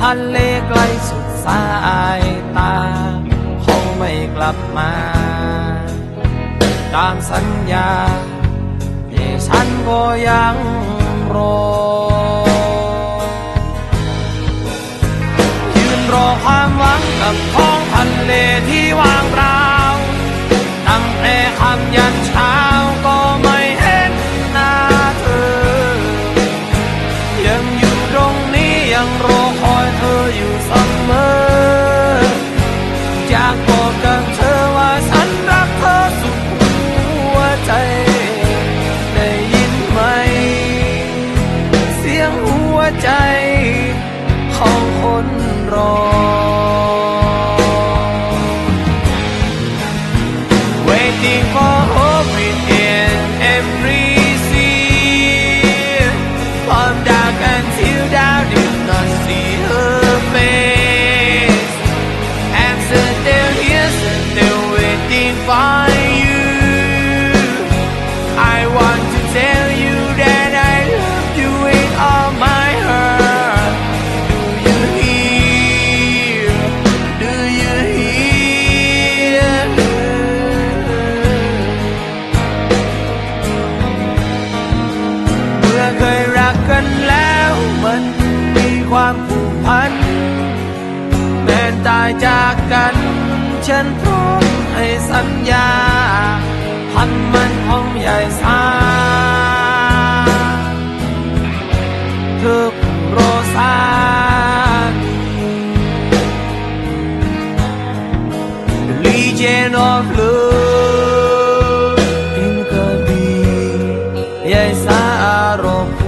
ทะเลไกลสุดสายตาเขาไม่กลับมา ตามสัญญาที่ฉันก็ยังรอ ใจของคนรอ Waiting for hope in every ความผูกพัน แม้ตายจากกัน ฉันพร้อมให้สัญญาพันมันของใหญ่สาเธอผู้รอสามี Legion of Love อินกระบีใหญ่สารบอ